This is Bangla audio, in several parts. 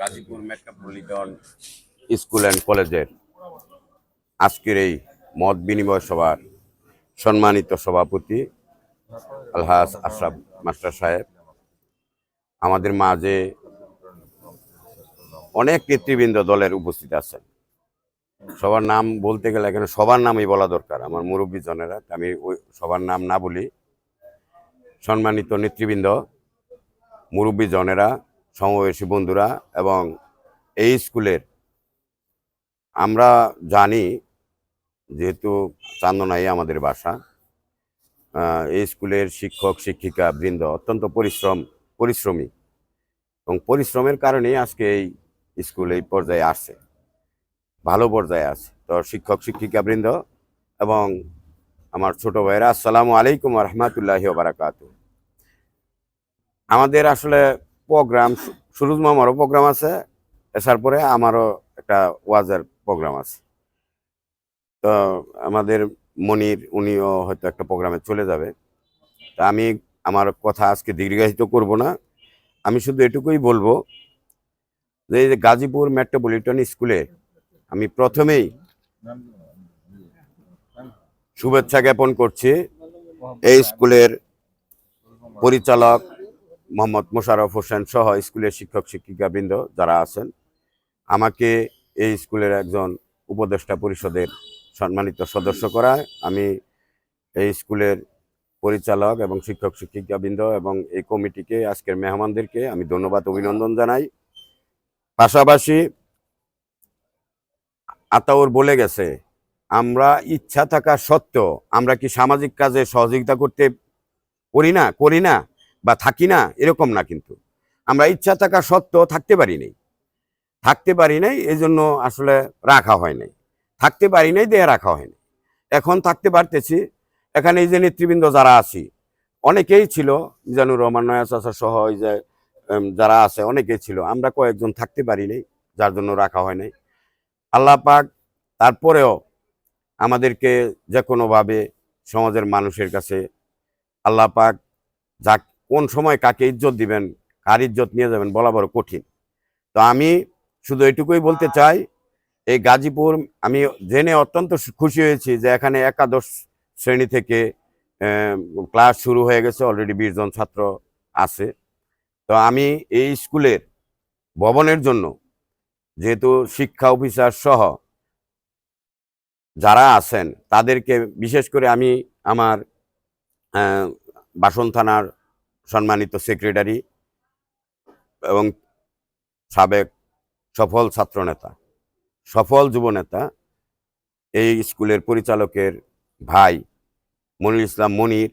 গাজীপুর মেট্রোপলিটন স্কুল অ্যান্ড কলেজের আজকের এই মত বিনিময় সভার সম্মানিত সভাপতি আলহাজ আশরাফ মাস্টার সাহেব, আমাদের মাঝে অনেক নেতৃবৃন্দ দলের উপস্থিত আছেন। সবার নাম বলতে গেলে এখানে সবার নামই বলা দরকার, আমার মুরব্বী জনেরা আমি ওই সবার নাম না বলি। সম্মানিত নেতৃবৃন্দ, মুরব্বী জনেরা সমবয়সী বন্ধুরা এবং এই স্কুলের, আমরা জানি যেহেতু চান্দনাই আমাদের বাসা এই স্কুলের শিক্ষক, শিক্ষিকা, বৃন্দ অত্যন্ত পরিশ্রম, পরিশ্রমী এবং পরিশ্রমের কারণেই আজকে এই স্কুল এই পর্যায়ে আসছে, ভালো পর্যায়ে আছে। তো শিক্ষক, শিক্ষিকা, বৃন্দ এবং আমার ছোট ভাইরা আসসালামু আলাইকুম রহমতুল্লাহি বারাকাত আমাদের আসলে প্রোগ্রাম সুরুজ মামারও প্রোগ্রাম আছে এসার পরে আমারও একটা ওয়াজের প্রোগ্রাম আছে। তো আমাদের মনির, উনিও হয়তো একটা প্রোগ্রামে চলে যাবে। তা আমি আমার কথা আজকে দীর্ঘায়িত করব না। আমি শুধু এটুকুই বলব যে গাজীপুর মেট্রোপলিটন স্কুলে আমি প্রথমেই শুভেচ্ছা জ্ঞাপন করছি। এই স্কুলের পরিচালক মোহাম্মদ মোশাররফ হোসেন সহ স্কুলের শিক্ষক শিক্ষিকাবৃন্দ যারা আছেন, আমাকে এই স্কুলের একজন উপদেষ্টা পরিষদের সম্মানিত সদস্য করায়। আমি এই স্কুলের পরিচালক এবং শিক্ষক শিক্ষিকাবৃন্দ এবং এই কমিটিকে, আজকের মেহমানদেরকে আমি ধন্যবাদ, অভিনন্দন জানাই। পাশাপাশি আতাউর বলে গেছে, আমরা ইচ্ছা থাকা সত্ত্বেও আমরা কি সামাজিক কাজে সহযোগিতা করতে করি না? করি না। বা থাকি না, এরকম না কিন্তু। আমরা ইচ্ছা থাকা সত্ত্বেও থাকতে পারি নাই। থাকতে পারি নাই এই জন্য আসলে রাখা হয় নাই। থাকতে পারি নাই দেহে রাখা হয় নাই। এখন থাকতে পারতেছি। এখানে এই যে নেতৃবৃন্দ যারা আছি, অনেকেই ছিল, মিজানুর রহমান আসার সহ এই যে যারা আছে, অনেকেই ছিল। আমরা কয়েকজন থাকতে পারি নাই, যার জন্য রাখা হয় নাই। আল্লাহ পাক তারপরেও আমাদেরকে যে কোনোভাবে সমাজের মানুষের কাছে আল্লাহ পাক যা কোন সময় কাকে ইজ্জত দিবেন, কার ইজ্জত নিয়ে যাবেন বলা বড় কঠিন। তো আমি শুধু এটুকুই বলতে চাই, এই গাজীপুর আমি জেনে অত্যন্ত খুশি হয়েছি যে এখানে একাদশ শ্রেণি থেকে ক্লাস শুরু হয়ে গেছে অলরেডি বিশ জন ছাত্র আছে। তো আমি এই স্কুলের ভবনের জন্য যেহেতু শিক্ষা অফিসার সহ যারা আছেন, তাদেরকে বিশেষ করে আমি আমার বাসন থানার সম্মানিত সেক্রেটারি এবং সাবেক সফল ছাত্রনেতা, সফল যুবনেতা, এই স্কুলের পরিচালকের ভাই মনির ইসলাম মনির,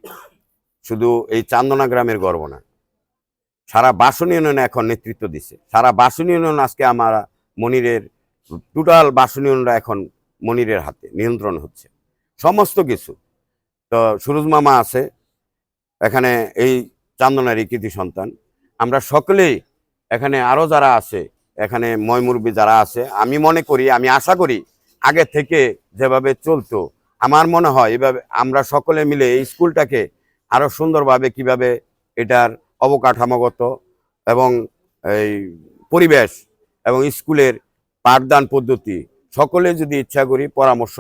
শুধু এই চান্দনা গ্রামের গর্ব না, সারা বাসন ইউনিয়নে এখন নেতৃত্ব দিছে। সারা বাসন ইউনিয়ন আজকে আমার মনিরের, টোটাল বাসন ইউনিয়নরা এখন মনিরের হাতে নিয়ন্ত্রণ হচ্ছে। সমস্ত কিছু। তো সুরজ মামা আছে, এখানে এই চান্দনারই কৃতি সন্তান। আমরা সকলেই এখানে আরও যারা আছে, এখানে ময়মুরবি যারা আছে, আমি মনে করি, আমি আশা করি আগে থেকে যেভাবে চলতো, আমার মনে হয় এভাবে আমরা সকলে মিলে এই স্কুলটাকে আরও সুন্দরভাবে কীভাবে এটার অবকাঠামোগত এবং এই পরিবেশ এবং স্কুলের পাঠদান পদ্ধতি, সকলে যদি ইচ্ছা করি পরামর্শ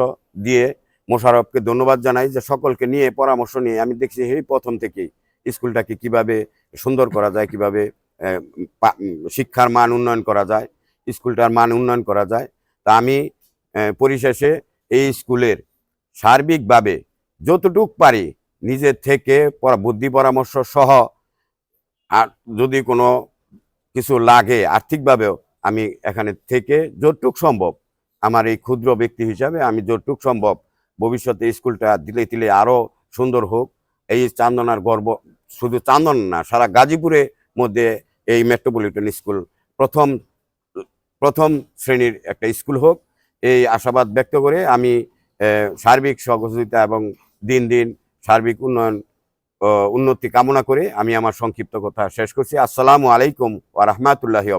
দিয়ে মোশারফকে ধন্যবাদ জানাই যে সকলকে নিয়ে পরামর্শ নিয়ে আমি দেখছি এই প্রথম থেকেই। স্কুলটাকে কীভাবে সুন্দর করা যায়, কীভাবে শিক্ষার মান উন্নয়ন করা যায়, স্কুলটার মান উন্নয়ন করা যায়, তা আমি পরিশেষে এই স্কুলের সার্বিকভাবে যতটুক পারি নিজের থেকে বুদ্ধি পরামর্শ সহ, আর যদি কোনো কিছু লাগে আর্থিকভাবেও আমি এখানে থেকে যতটুক সম্ভব আমার এই ক্ষুদ্র ব্যক্তি হিসাবে আমি যতটুক সম্ভব ভবিষ্যতে স্কুলটা দিলে দিলে আরও সুন্দর হোক, এই চান্দনার গর্ব শুধু চান্দন না, সারা গাজীপুরে মধ্যে এই মেট্রোপলিটন স্কুল প্রথম প্রথম শ্রেণির একটা স্কুল হোক। এই আশাবাদ ব্যক্ত করে আমি সার্বিক সহযোগিতা এবং দিন দিন সার্বিক উন্নয়ন উন্নতি কামনা করে আমি আমার সংক্ষিপ্ত কথা শেষ করছি। আসসালামু আলাইকুম ওয়া রাহমাতুল্লাহি